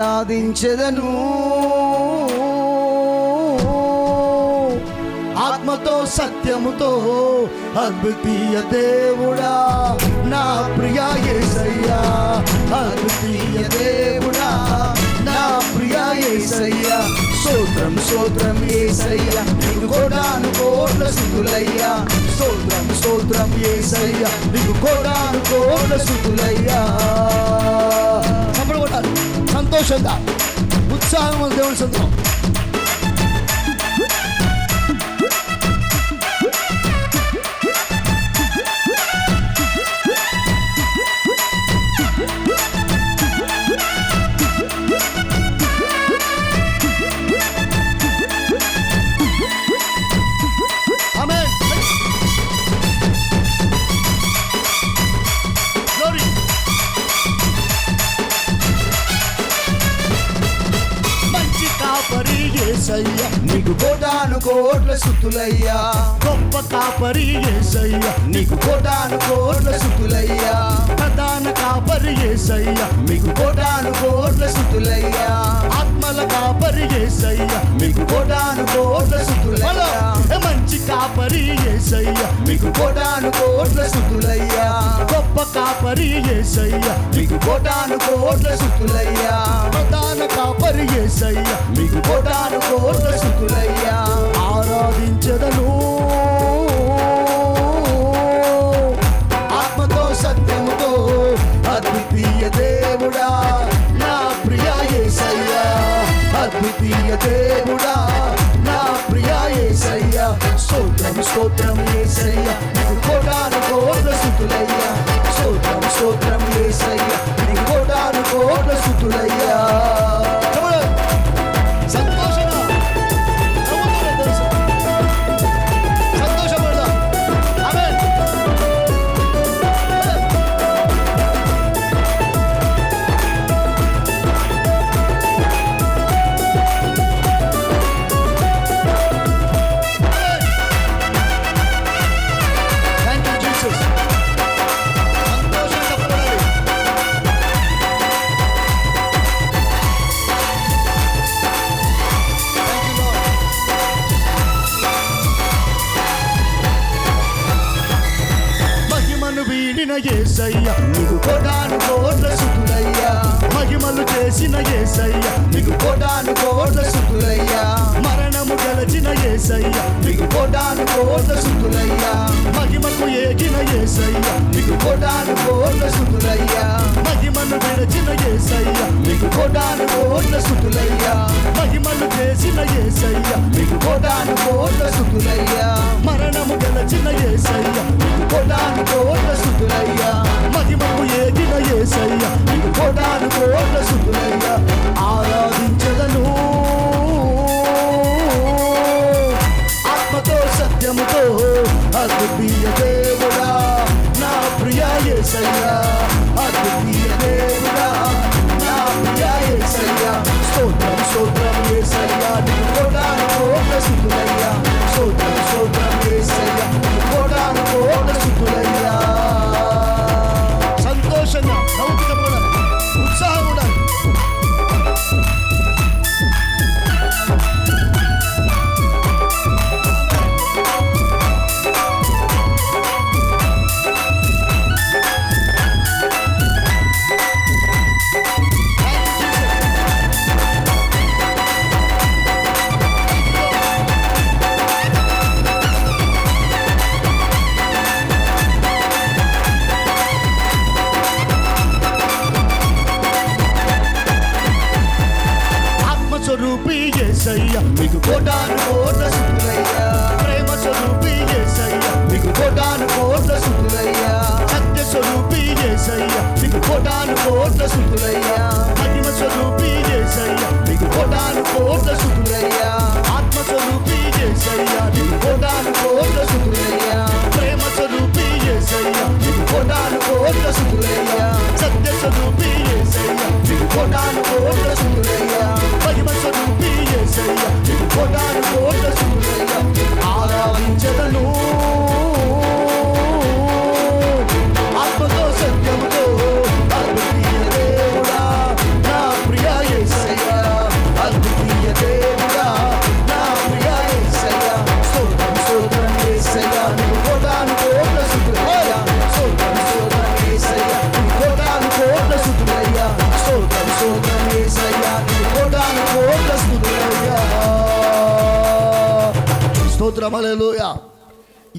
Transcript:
సాధించదను. ఆత్మతో సత్యముతో అద్వితీయ దేవుడా నా ప్రియ ఏసయ్యా. అద్వితీయ దేవుడా నా ప్రియ ఏసయ్యా. స్తోత్రం స్తోత్రం ఏసయ్యా. నీకు కోడాను కోట్ల సుతులయ్యా స్తోత్రం స్తోత్రం ఏసయ్యా. నీకు కోడాను కోట్ల సుతులయ్యా సంతోషంగా ఉత్సాహం దేవుని సంతోషం. యేసయ్య నీకు కోటాను కోట్ల సుతులయ్యా. గొప్ప కాపరి యేసయ్య నీకు కోటాను కోట్ల సుతులయ్యా. ప్రధాన కాపరి యేసయ్య మీకు కోటాను కోట్ల సుతులయ్యా. ఆత్మల కాపరి యేసయ్య మీకు కోటాను కోట్ల సుతులయ్యా. మంచి కాపరి యేసయ్య మీకు కోటాను కోట్ల సుతులయ్యా. గొప్ప కాపరి యేసయ్య మీకు కోటాను కోట్ల సుతులయ్యా. ప్రధాన కాపరి యేసయ్య స్తోత్రం స్తోత్రం ఏసయ్య. నీకు కోటాను కోట్ల సుతులయ్యా. మహిమలు చేసిన ఏసయ్య. నీకు కోటాను కోట్ల సుతులయ్యా. మరణము గెలచిన ఏసయ్య. నీకు కోటాను కోట్ల సుతులయ్యా. కోటాను కోట్ల సుతులయ్యా ఆరాధించదను. ఆత్మతో సత్యముతో అద్వితీయ ఆత్మస్వరూపి మీకు కోటాను కోట్ల సుతులయ్యా ప్రేమ స్వరూపి యేసయ్య మీకు కోటాను కోట్ల సుతులయ్యా సత్య స్వరూపి యేసయ్య మీకు కోటాను కోట్ల సుతులయ్యా మహిమ స్వరూపి యేసయ్య మీకు కోటాను కోట్ల సుతులయ్యా ఆత్మ స్వరూపి యేసయ్య మీకు కోటాను కోట్ల సుతులయ్యా ప్రేమ స్వరూపి యేసయ్య మీకు కోటాను కోట్ల సుతులయ్యా సత్య స్వరూపి యేసయ్య మీకు కోటాను కోట్ల స్తోత్రం హల్లెలూయా